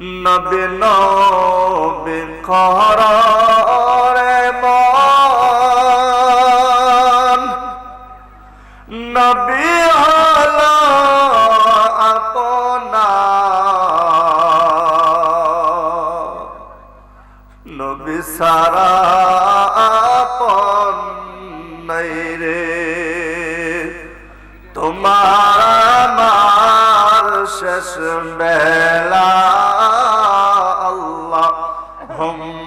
নবী নবী খরে মন। নবী নবী সারা আপন নাই রে। তোমার আমার শেষ বেলা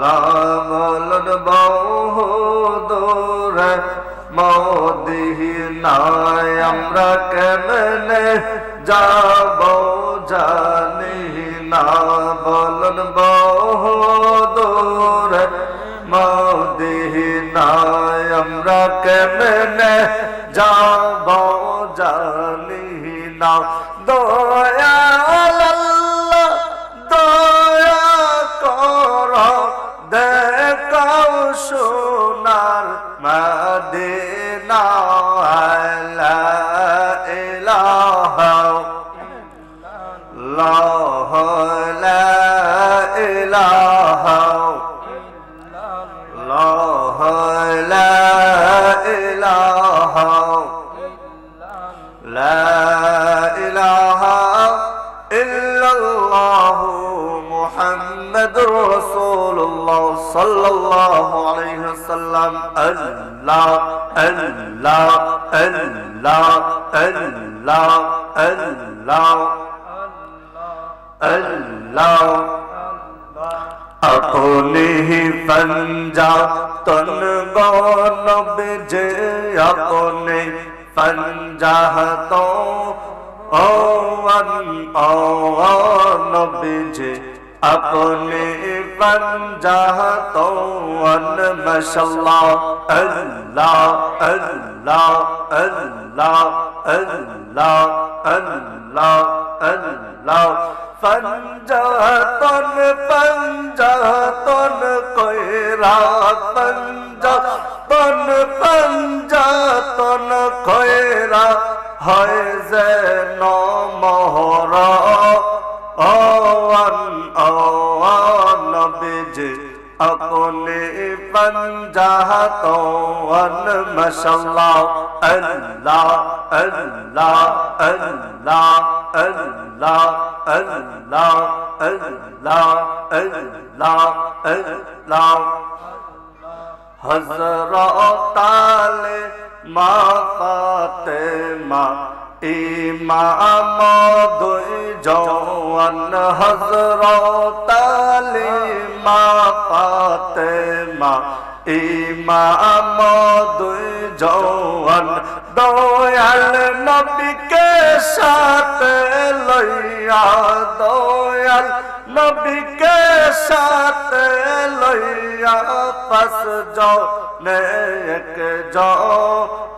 লালন বহু দূরে মদিনায় আমরা কেমনে যাব জানি না বলন বহু দূরে মদিনায় আমরা কেমনে যাব সাল্লাম, আল্লাহ আল্লাহ আল্লাহ আল্লাহ আল্লাহ আল্লাহ। আকলিহি পঞ্জা তন গনবে যে আকলে পঞ্জাহ তো ও অন ও নবে যে अपने बन जातो मसल्ला अल्लाह अल्लाह अल्लाह अल्लाह अल्लाह अल्लाह पंजातन पंजातन कोयरा पंजातन पंजातन कोयरा है जैनो मोहरा নবীজি अपने पंजातन मशल्ला अल्लाह अल्लाह अल्लाह अल्लाह अल्लाह अल्लाह अल्लाह अल्लाह हजरत आले মা ফাতেমা ইমাম দুই জওয়ান হজরত আলী মা ফাতেমা। ইমাম দুই জওয়ান দয়াল নবীকে সাথে লইয়া, দয়াল নবীকে সাথে লইয়া পাস যাও নে এক যাও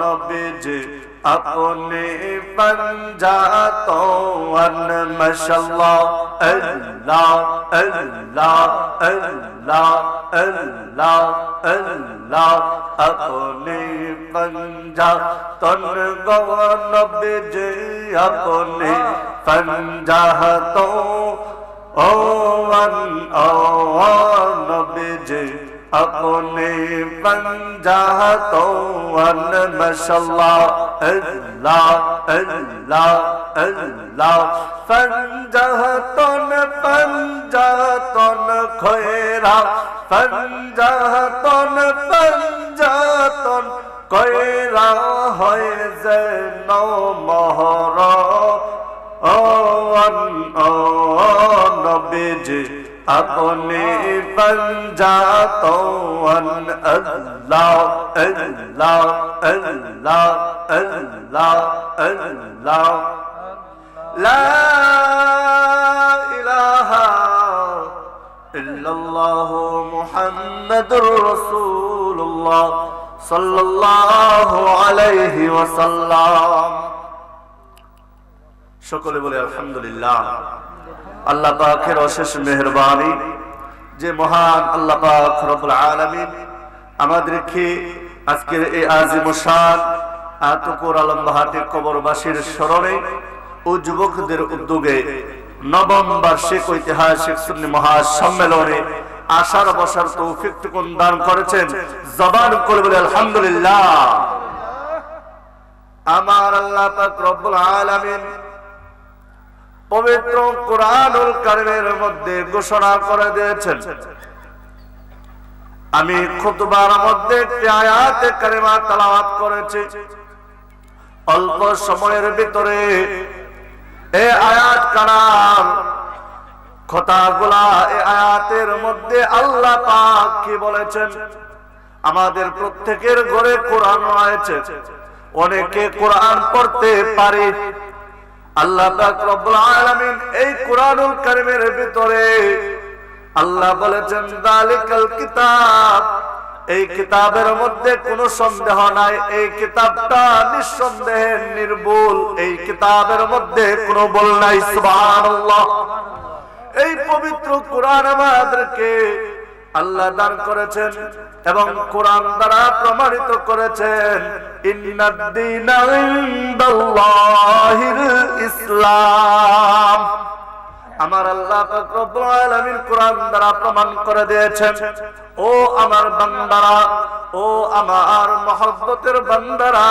নবীজ আপনি পঞ্জাত মশাল্লাহ আল্লাহ আল্লাহ আল্লাহ আল্লাহ আল্লাহ, আপনি পঞ্জাত নবীজ, আপনি পঞ্জাত ও নবীজ अपने पंजा तो मसल्ला अल्लाह अल्लाह अल्लाह पंजा तन पंजा तन खोरा पंजा तन पंजा तन कोयरा है जनो আপনি পঞ্জাতন আল্লাহ আল্লাহ আল্লাহ আল্লাহ আল্লাহ লা ইলাহা ইল্লাল্লাহ মুহাম্মাদুর রাসূলুল্লাহ সাল্লাল্লাহু আলাইহি ওয়াসাল্লাম সকলে বলে, আলহামদুলিল্লাহ। আল্লাহ পাকের অশেষ মেহেরবানি। যে মহান আল্লাহ পাক আলামিন আমাদেরকে আজকের এই আজিম কবরবাসীর স্মরণে ও যুবকদের উদ্যোগে নবম বার্ষিক ঐতিহাসিক মহাসম্মেলনে আশার বসার তৌফিক টুকুন দান করেছেন জবান করে বলে আলহামদুলিল্লাহ। আমার আল্লাহ পাক রব্বুল আলামিন পবিত্র কোরআনুল কারিমের মধ্যে ঘোষণা করে দিয়েছেন। আমি খুতবার মধ্যে একটি আয়াতে কারিমা তেলাওয়াত করেছি। অল্প সময়ের ভিতরে এ আয়াত কারাম কথাগুলা এ আয়াতের মধ্যে আল্লাহ পাক কি বলেছেন? আমাদের প্রত্যেকের ঘরে কোরআন রয়েছে। অনেকে কোরআন পড়তে পারে আল্লাহ এই কোরআনুল কারীমের ভিতরে আল্লাহ বলেছেন এই কিতাবের মধ্যে কোনো সন্দেহ নাই, এই কিতাবটা নিঃসন্দেহে নির্ভুল, এই কিতাবের মধ্যে কোনো বল নাই এই পবিত্র কোরআন আমাদেরকে আল্লাহ দান করেছেন এবং কোরআন দ্বারা প্রমাণিত করেছেন, ইন্নাদ্দীনা ইনদাল্লাহিল ইসলাম। আমার আল্লাহ রব্বুল কোরআন দ্বারা প্রমাণ করে দিয়েছেন, ও আমার বান্দারা, ও আমার মহব্বতের বান্দারা,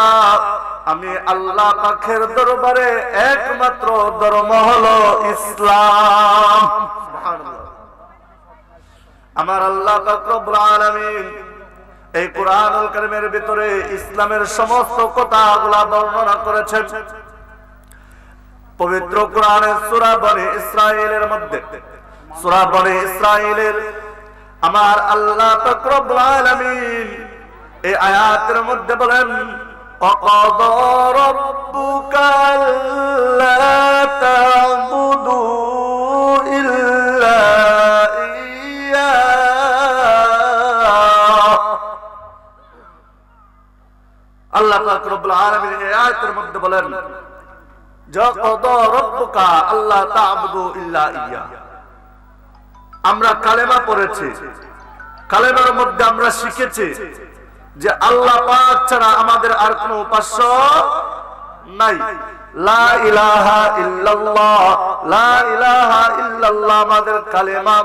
আমি আল্লাহ পাকের দরবারে একমাত্র ধর্ম হলো ইসলাম। আমার আল্লাহ রব্বুল আলামিন এই কোরআনুল কারীমের ভিতরে ইসলামের সমস্ত কথাগুলা বর্ণনা করেছেন। পবিত্র কোরআনের সূরা বনে ইসরাইলের মধ্যে সূরা বনে ইসরাইলের আমার আল্লাহ পাক রব্বুল আলামিন এই আয়াতের মধ্যে বলেন وقضى ربك ألا تعبدوا إلا إياه আল্লাহ পাক রব্বুল আলামিন এই আমরা কালেমা পড়েছি। কালেমার মধ্যে আমরা শিখেছি যে আল্লাহ পাক ছাড়া আমাদের আর কোনো উপাস্য নাই। আমাদের কালেমা।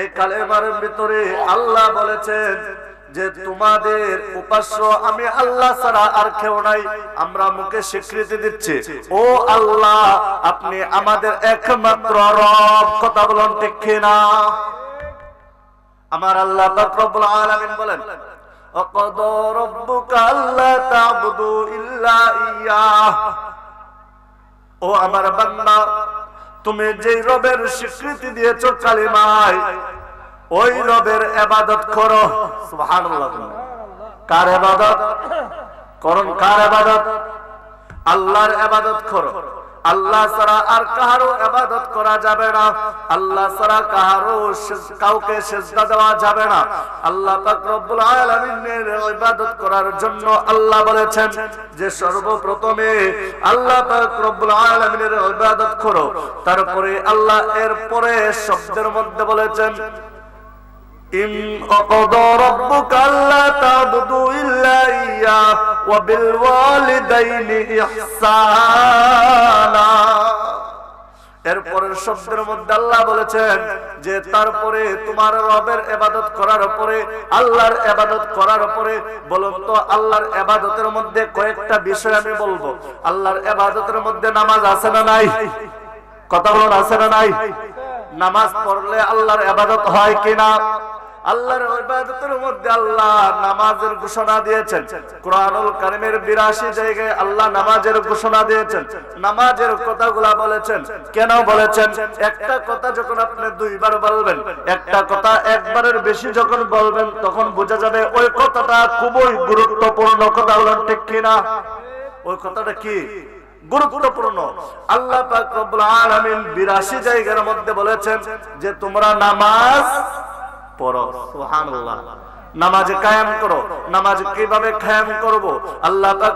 এই কালেমার ভিতরে আল্লাহ বলেছেন যে তোমাদের উপাস্য আমি আল্লাহ ছাড়া আর কেউ নাই, আমরা মুখে স্বীকৃতি দিচ্ছি। ও আল্লাহ, আপনি আমাদের একমাত্র রব, কথা বলুন ঠিক কিনা? আমার আল্লাহ রব্বুল আলামিন বলেন, অকদ রব্বুকা আল্লা তাবুদু ইল্লা ইয়া ও আমার বান্দা, তুমি যেই রবের স্বীকৃতি দিয়েছ কালিমায় ওই রবের এবাদত করো। কার এবাদত? করুন, কার এবাদত? আল্লাহর এবাদত করো। আল্লাহ ছাড়া আর কাহারও এবাদত করা যাবে না। আল্লাহ ছাড়া কাহারও কাউকে সেজদা দেওয়া যাবে না। আল্লাহ পাক রব্বুল আলামিনের ইবাদত করার জন্য আল্লাহ বলেছেন যে, সর্বপ্রথমে আল্লাহ পাক রব্বুল আলামিনের ইবাদত করো। তারপরে আল্লাহ এর পরে শব্দের মধ্যে বলেছেন إن أقضى ربك ألا تعبدوا إلا إياه وبالوالدين إحسانا এরপরের শব্দের মধ্যে আল্লাহ বলেছেন যে তারপরে তোমার রবের এবাদত করার পরে আল্লাহর এবাদত করার পরে বলুন তো আল্লাহর এবাদতের মধ্যে কয়েকটা বিষয় আমি বলবো আল্লাহর এবাদতের মধ্যে নামাজ আছে না নাই কথা বলুন আছে না নাই? নামাজ পড়লে আল্লাহর এবাদত হয় কিনা? আল্লাহর ইবাদতের মধ্যে আল্লাহ নামাজের ঘোষণা দিয়েছেন। কোরআনুল কারিমের 82 জায়গায় আল্লাহ নামাজের ঘোষণা দিয়েছেন। নামাজের কথাগুলা বলেছেন। কেন বলেছেন? একটা কথা যখন আপনি দুইবার বলবেন, একটা কথা একবারের বেশি যখন বলবেন, তখন বোঝা যাবে ওই কথাটা খুবই গুরুত্বপূর্ণ। কথা বলেন ঠিক কিনা? ওই কথাটা কি? গুরুত্বপূর্ণ। আল্লাহ পাক রব্বুল আলামিন 82 জায়গার মধ্যে বলেছেন যে তোমরা নামাজ পড়ো। নামাজ কায়েম করো। নামাজ কীভাবে কায়েম করব? আল্লাহ পাক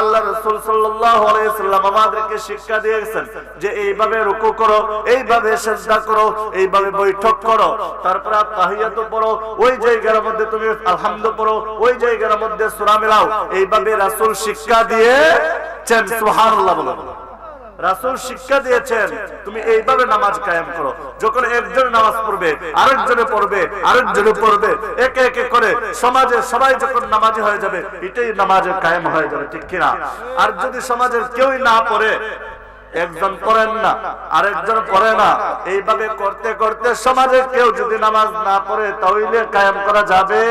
আল্লাহ রাসূল সাল্লাল্লাহু আলাইহি সাল্লাম আমাদেরকে শিক্ষা দিয়েছেন যে এইভাবে রুকু করো, এইভাবে সিজদা করো, এইভাবে বৈঠক করো। তারপর তাহিয়াতু পড়ো, ওই জায়গার মধ্যে তুমি আলহামদু পড়ো, ওই জায়গার মধ্যে সূরা মিলাও। এইভাবে রাসূল শিক্ষা দিয়ে চেন সুবহানাল্লাহ রাসূল শিক্ষা দিয়েছেন, তুমি এইভাবে নামাজ কায়েম করো। যখন একজন নামাজ পড়বে, আরেকজনে পড়বে আরেকজনে পড়বে, একে একে করে সমাজে সবাই যখন নামাজি হয়ে যাবে, এটাই নামাজের কায়েম হয়ে যাবে, ঠিক কিনা? আর যদি সমাজের কেউই না পড়ে, একজন পড়েন না, আরেকজন পড়ে না, এইভাবে করতে করতে সমাজে কেউ যদি নামাজ না পড়ে, তাহলে কায়েম করা যাবে?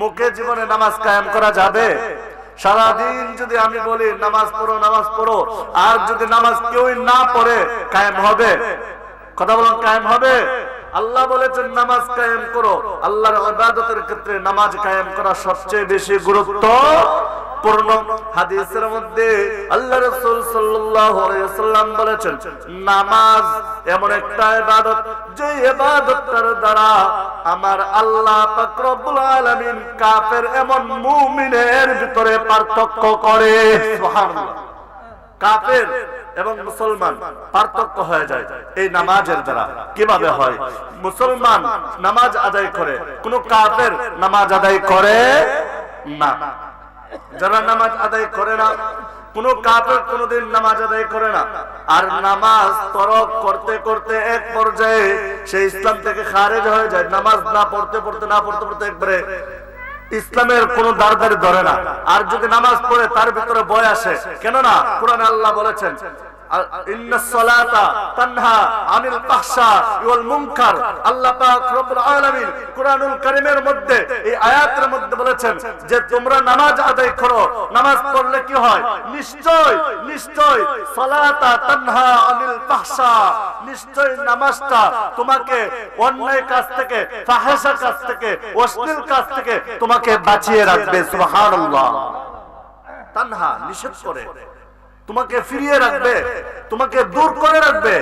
মুখে জীবনে নামাজ কায়েম করা যাবে? সারাদিন যদি আমি বলি, নামাজ পড়ো নামাজ পড়ো, আর যদি নামাজ কেউই না পড়ে, কায়েম হবে। কথা বলুন, কায়েম হবে? আল্লাহ বলেছেন, নামাজ কায়েম করো। আল্লাহর ইবাদতের ক্ষেত্রে নামাজ কায়েম করা সবচেয়ে বেশি গুরুত্ব। পূর্ণ হাদিসের মধ্যে আল্লাহ ওয়াসাল্লাম বলেছেন, নামাজ এমন একটা ইবাদত, যে দ্বারা আমার আল্লাহ আলামিন কাফের এমন মুমিনের ভিতরে পার্থক্য করে। কাফের এবং মুসলমান পার্থক্য হয়ে যায় এই নামাজের দ্বারা। কীভাবে হয়? মুসলমান নামাজ আদায় করে, কোন কাফের নামাজ আদায় করে না। যারা নামাজ আদায় করে না, কোন কাপের কোনদিন নামাজ আদায় করে না। আর নামাজ তরক করতে করতে এক পর্যায়ে সে ইসলাম থেকে খারেজ হয়ে যায়। নামাজ না পড়তে পড়তে, না পড়তে পড়তে একবারে ইসলামের কোন দারদারি ধরে না। আর যদি নামাজ পড়ে, তার ভিতরে বয় আসে। কেননা, কোরআন আল্লাহ বলেছেন বলেছেন যে তোমরা নামাজ আদায় করো। নামাজ পড়লে কি হয়? নিশ্চয় নিশ্চয় সলাতা তানহা আনিল ফাহশা। নিশ্চয় নামাজটা তোমাকে অন্যায় কাজ থেকে ফাহেসা কাজ থেকে অশ্লীল কাজ থেকে তোমাকে বাঁচিয়ে রাখবে। সুবহানাল্লাহ। তানহা নিষেধ করে। তোমাকে ফিরিয়ে রাখবে তোমাকে দূর করে রাখবে।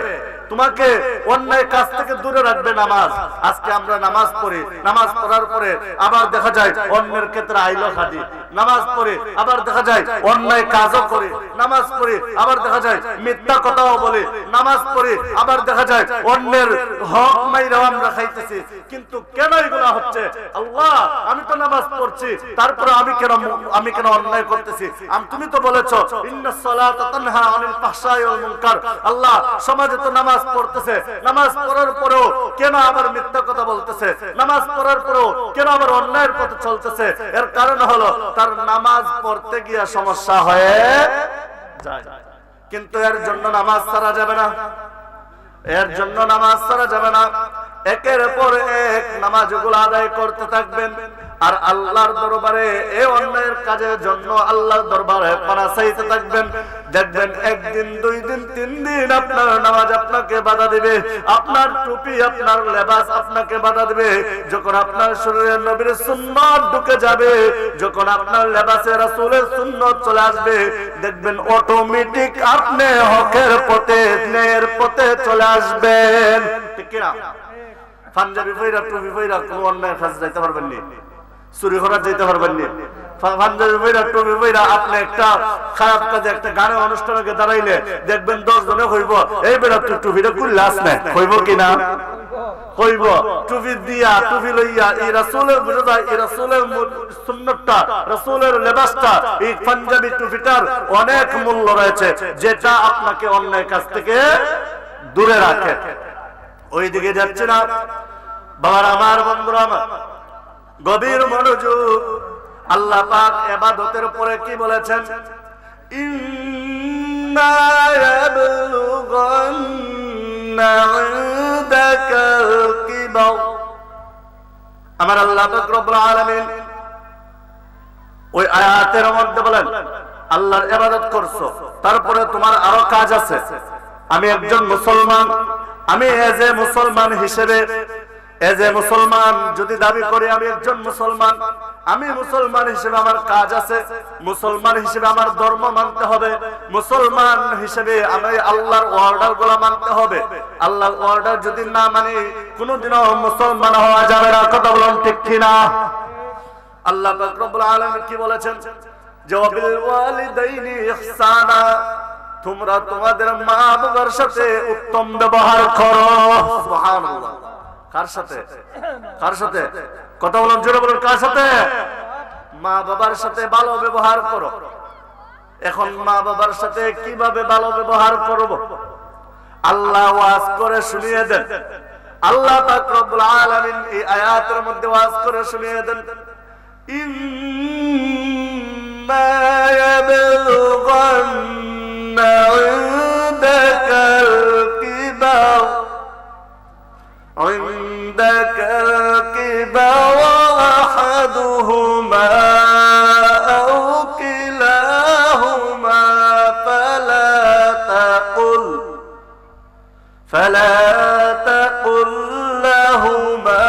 তোমাকে অন্যায় কাজ থেকে দূরে রাখবে নামাজ। আজকে আমরা নামাজ পড়ি। নামাজ পড়ার পরে আবার দেখা যায় অন্যের ক্ষেত্রে আইলো খাদি নামাজ পড়ে, আবার দেখা যায় অন্যায় কাজও করে। নামাজ পড়ে, আবার দেখা যায় মিথ্যা কথাও বলে। নামাজ পড়ে, আবার দেখা যায় অন্যের হক মাইরাও আমরা খাইতেছি। কিন্তু কেন এগুলো হচ্ছে? আল্লাহ, আমি তো নামাজ পড়ছি, তারপরে আমি কেন আমি কেন অন্যায় করতেছি? তুমি তো বলেছ ইন্নাস সালাতা তানহা আনিল ফাহশাই ওয়াল মুনকার। আল্লাহ, সমাজে তো নামাজ পড়তেছে। নামাজ পড়ার পরেও কেন আবার মিথ্যা কথা বলতেছে? নামাজ পড়ার পরেও কেন আবার অন্যায়ের পথে চলতেছে? এর কারণ হলো, তার নামাজ পড়তে গিয়া সমস্যা হয়ে যায়। কিন্তু এর জন্য নামাজ ছাড়া যাবে না। এর জন্য নামাজ ছাড়া যাবে না। একের পর এক নামাজগুলো আদায় করতে থাকবেন। আর আল্লাহর দরবারে এই অন্যায়ের কাজের জন্য আল্লাহর দরবারে পানা চাইতে থাকবেন। দেখবেন একদিন, দুই দিন, তিন দিন আপনার নামাজ আপনাকে বাধা দিবে। আপনার টুপি, আপনার লেবাস আপনাকে বাধা দিবে। যখন আপনার শরীরে নবীর সুন্নত ঢুকে যাবে, যখন আপনার লেবাসে রাসূলের সুন্নত চলে আসবে, দেখবেন অটোমেটিক আপনি হকের পথে, ন্যায়ের পথে চলে আসবেন। ঠিক না পাঞ্জাবি বইরা টুপি বইরা কোনো অন্যায় কাজ যাইতে পারবেন নি। চুরি যেতে পারবেন নি। টুপিটা পাঞ্জাবি টুপিটার অনেক মূল্য রয়েছে, যেটা আপনাকে অন্যায় কাছ থেকে দূরে রাখে। ওই দিকে যাচ্ছে না। বাবার, আমার বন্ধুরা, আমার গভীর মনোযোগ। আল্লাহ পাক এবাদতের পরে কি বলেছেন? আমার আল্লাহ আলামিন ওই আয়াতের মধ্যে বলেন, আল্লাহর ইবাদত করছ, তারপরে তোমার আরও কাজ আছে। আমি একজন মুসলমান, আমি এজ এ মুসলমান হিসেবে এজ এ মুসলমান, যদি দাবি করি আমি একজন মুসলমান, আমি মুসলমান হিসেবে আমার কাজ আছে, মুসলমান হিসেবে আমার ধর্ম মানতে হবে, মুসলমান হিসেবে আমি আল্লাহর অর্ডারগুলা মানতে হবে। আল্লাহর অর্ডার যদি না মানি মুসলমান হওয়া যাবে না, কথা বলুন ঠিক আল্লাহ রব্বুল কি বলেছেন? তোমরা তোমাদের মা বাবার সাথে উত্তম ব্যবহার করো। কার সাথে? কার সাথে? কথা বললাম জোরে বলুন, কার সাথে? মা বাবার সাথে ভালো ব্যবহার করো। এখন মা বাবার সাথে কীভাবে ভালো ব্যবহার করব? আল্লাহ ওয়াজ করে শুনিয়ে দেন। আল্লাহ পাক রব্বুল আলামিন এই আয়াতের মধ্যে ওয়াজ করে শুনিয়ে দেন। ইন্না ইয়াবলুগান্না عندك الكبر أحدهما أو كلاهما فلا تقل فلا تقل لهما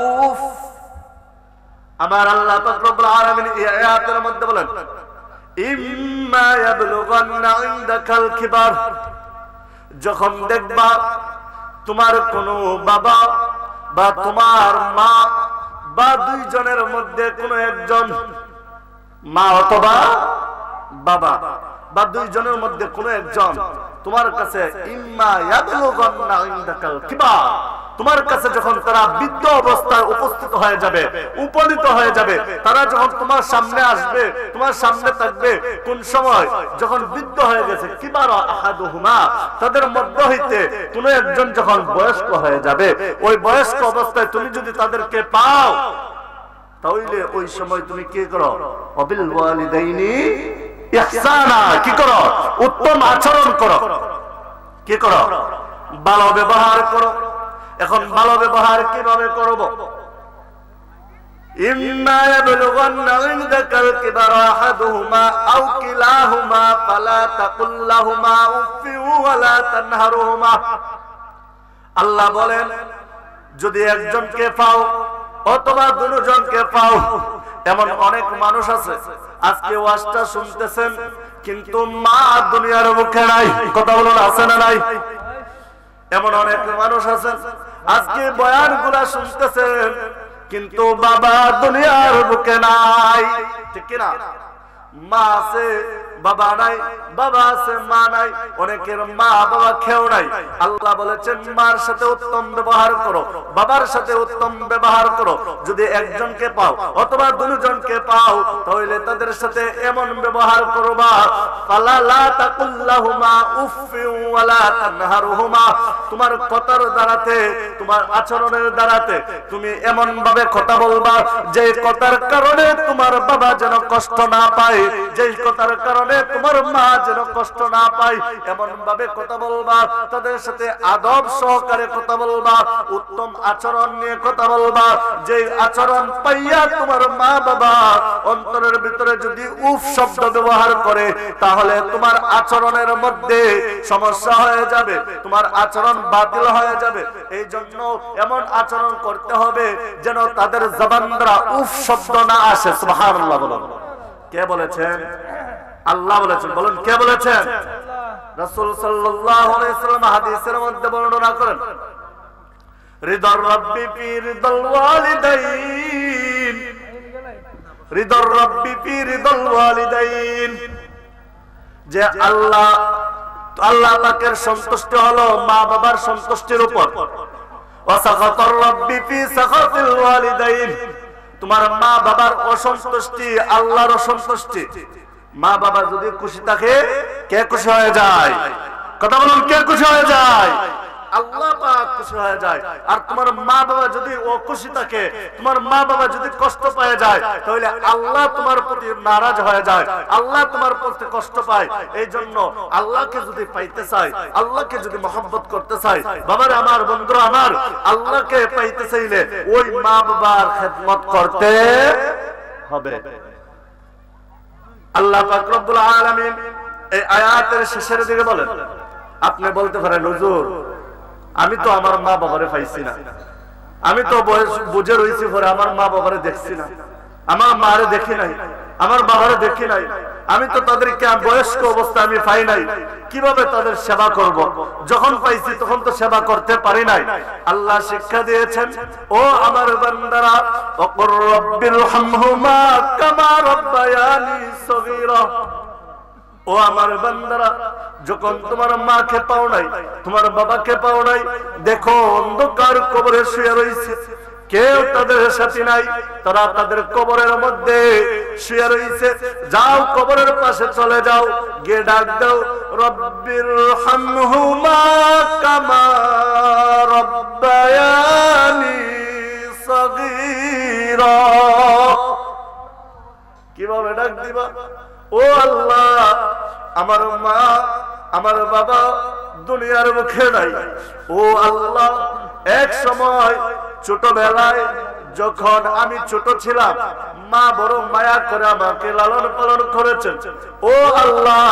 أف আমার আল্লাহ পাক রব্বুল আলামিন এই আয়াতের মধ্যে বলেন ইম্মা ইয়াবলুগান্না ইনদাকাল কিবার যখন দেখবা তোমার কোনো বাবা বা তোমার মা বা দুইজনের মধ্যে কোনো একজন মা অথবা বাবা বা দুইজনের মধ্যে কোনো একজন তোমার কাছে ইম্মা কিবার তোমার কাছে যখন তারা বৃদ্ধ অবস্থায় উপস্থিত হয়ে যাবে, উপনীত হয়ে যাবে, তারা যখন তোমার সামনে আসবে, তোমার সামনে থাকবে, কোন সময়? যখন বৃদ্ধ হয়ে গেছে, কিবার আহাদুহুমা, তাদের মধ্য হইতে কোন একজন যখন বয়স্ক হয়ে যাবে, ওই বয়স্ক অবস্থায় তুমি যদি তাদেরকে পাও, তাহলে ওই সময় তুমি কি করো? অবিল কি করো? উত্তম আচরণ করো। কি করো? ভালো ব্যবহার করো। এখন ভালো ব্যবহার কীভাবে করব? আল্লাহ বলেন, যদি একজনকে পাও অথবা দুজনকে পাও, এমন অনেক মানুষ আছে, আজকে ওয়াজটা শুনতেছেন, কিন্তু মা দুনিয়ার মুখে নাই। কথা বলুন, আছে না নাই? এমন অনেক মানুষ আছেন আজকে বয়ানগুলা শুনতেছেন কিন্তু বাবা দুনিয়ার বুকে নাই। ঠিক কিনা? মা আছে বাবা নাই, বাবা আছে, মা নাই, অনেকের মা বাবা খেও নাই। আল্লাহ বলেছেন, মার সাথে উত্তম ব্যবহার করো, বাবার সাথে উত্তম ব্যবহার করো। যদি একজনকে পাও অথবা দুজনকে পাও, তাহলে তাদের সাথে এমন ব্যবহার করবা, ফালা লা তাকুল্লাহুমা উফফি ওয়ালা তানহারুহুমা। তোমার কথার দ্বারাতে, তোমার আচরণের দ্বারাতে তুমি এমন ভাবে কথা বলবা যে কথার কারণে তোমার বাবা যেন কষ্ট না পায় যে কথার কারণে তোমার মা যেন কষ্ট না পায় এমন ভাবে কথা বলবা, তাদের সাথে আদব সহকারে কথা বলবা, উত্তম আচরণ নিয়ে কথা বলবা যে আচরণ পাইয়া তোমার মা বাবা অন্তরের ভিতরে যদি উফ শব্দ ব্যবহার করে, তাহলে তোমার আচরণের মধ্যে সমস্যা হয়ে যাবে, তোমার আচরণ বাতিল হয়ে যাবে। এই জন্য এমন আচরণ করতে হবে যেন তাদের জবান দ্বারা উফ শব্দ না আসে। সুবহানাল্লাহ বলুন। কে বলেছেন? আল্লাহ বলেছেন। বলুন, কে বলেছেন? রাসূল সাল্লাল্লাহু আলাইহি সাল্লাম হাদিসের মধ্যে বর্ণনা করেন। রিদর রব্বি ওয়ালিদাইন। রিদর রব্বি ওয়ালিদাইন। যে আল্লাহ আল্লাহ পাকের সন্তুষ্টি হলো মা বাবার সন্তুষ্টির উপর। ওয়াসাখাতার রব্বি ফি সাখাতিল ওয়ালিদাইন। তোমার মা বাবার অসন্তুষ্টি আল্লাহর অসন্তুষ্টি। মা বাবা যদি খুশি থাকে, কে খুশি হয়ে যায়? কথা বলুন, কে খুশি হয়ে যায়? আল্লাহ খুশি হয়ে যায়। আর তোমার মা বাবা যদি ও খুশি থাকে, তোমার মা বাবা যদি কষ্ট পেয়ে যায়, তাহলে আল্লাহ তোমার প্রতি নারাজ হয়ে যায়। আল্লাহ তোমার প্রতি কষ্ট পায়। এই জন্য আল্লাহকে যদি পাইতে চাই আল্লাহকে যদি মহব্বত করতে চাই বাবার আমার বন্ধু আমার, আল্লাহকে পাইতে চাইলে ওই মা বাবার খেদমত করতে হবে। আল্লাহ ফাকরুল আলমিন এই আয়াতের শেষের দিকে বলেন, আপনি বলতে পারেন, হুজুর, আমি তো আমার মা বাবারে পাইছি না। আমি তো বুঝে রয়েছি পরে আমার মা বাবারে দেখছি না। আমার মারে দেখি নাই। আমার বাবারে দেখি নাই। আমি তো তাদেরকে বয়স্ক অবস্থা আমি পাই নাই। কীভাবে তাদের সেবা করব? যখন পাইছি তখন তো সেবা করতে পারি নাই। আল্লাহ শিক্ষা দিয়েছেন, ও আমার বান্দারা ওকুর রব্বির হামহুমা কামা রব্বায়ানি সগীরা। ও আমার বান্দারা, যখন তোমার মাকে পাও নাই, তোমার বাবাকে পাও নাই, দেখো অন্ধকার কবরে শুয়ে রয়েছে। কেউ তাদের সাথে নাই। তারা তাদের কবরের মধ্যে শুয়ে রয়েছে। যাও, কবরের পাশে চলে যাও। গিয়ে ডাক দাও, রব্বির হামহুমা কামা রব্বায়ানি সগীরা। কীভাবে ডাক দিবা? ও আল্লাহ, আমার মা, আমার বাবা দুনিয়ার মুখে নাই। ও আল্লাহ এক সময় ছোটবেলায় যখন আমি ছোট ছিলাম, মা বড় মায়া করে আমাকে লালন পালন করেছেন। ও আল্লাহ,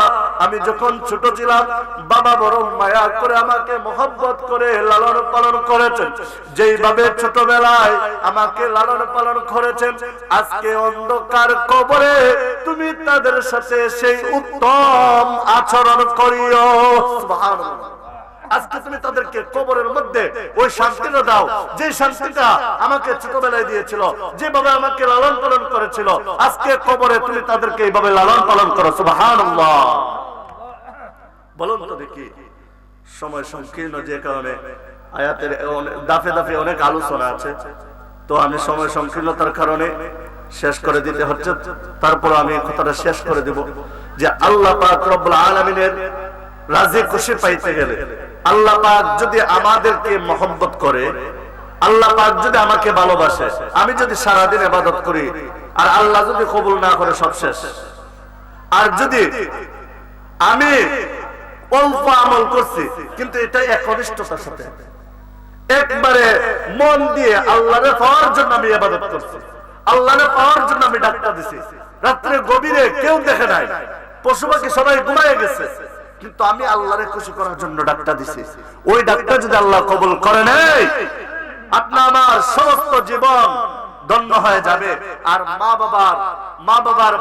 আমি যখন ছোট ছিলাম, বাবা বড় মায়া করে আমাকে মোহব্বত করে লালন পালন করেছেন। যেইভাবে ছোটবেলায় আমাকে লালন পালন করেছেন, আজকে অন্ধকার কবরে তুমি তাদের সাথে সেই উত্তম আচরণ করিও। সুবহানাল্লাহ। আজকে তুমি তাদেরকে কবরের মধ্যে ওই শান্তিটা দাও। যে শান্তিটা আমাকে ছোটবেলায় দিয়েছিল, যেভাবে আমাকে লালন পালন করেছিল, আজকে কবরে তুমি তাদেরকে এইভাবে লালন পালন করো। সুবহানাল্লাহ। বলুন তো দেখি, সময় সংকীর্ণ যে কারণে আয়াতের দাফে দাফে অনেক আলোচনা আছে। তো আমি সময় সংকীর্ণতার কারণে শেষ করে দিতে হচ্ছে। তারপর আমি কথাটা শেষ করে দেব যে আল্লাহ পাক রব্বুল আলামিনের রাজি খুশি পাইতে গেলে আল্লাহ পাক যদি আমাদেরকে মহব্বত করে, আল্লাহ পাক যদি আমাকে ভালোবাসে, আমি যদি সারাদিন ইবাদত করি, আর আল্লাহ যদি কবুল না করে সব শেষ। আর যদি আমি অল্প আমল করছি, কিন্তু এটা একনিষ্ঠতার সাথে। একবারে মন দিয়ে আল্লাহরে পাওয়ার জন্য আমি ইবাদত করছি। আল্লাহরে পাওয়ার জন্য আমি ডাক্তার দিছি। রাত্রে গভীরে কেউ দেখে নাই। পশু পাখি সবাই ঘুমায় গেছে। কিন্তু আমি আল্লাহরে খুশি করার জন্য ডাক্তার দিছি। ওই ডাক্তার যদি আল্লাহ কবুল করে নেই আপনার আমার সমস্ত জীবন দণ্ড হয়ে যাবে। আর মা বাবার মা বাবার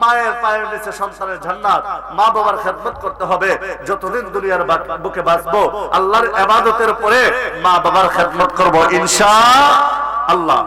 মায়ের পায়ের নিচে সন্তানের জান্নাত মা বাবার খেদমত করতে হবে। যতদিন দুনিয়ার বুকে বাঁচবো, আল্লাহর এবাদতের পরে মা বাবার খেদমত করব, ইনশা আল্লাহ।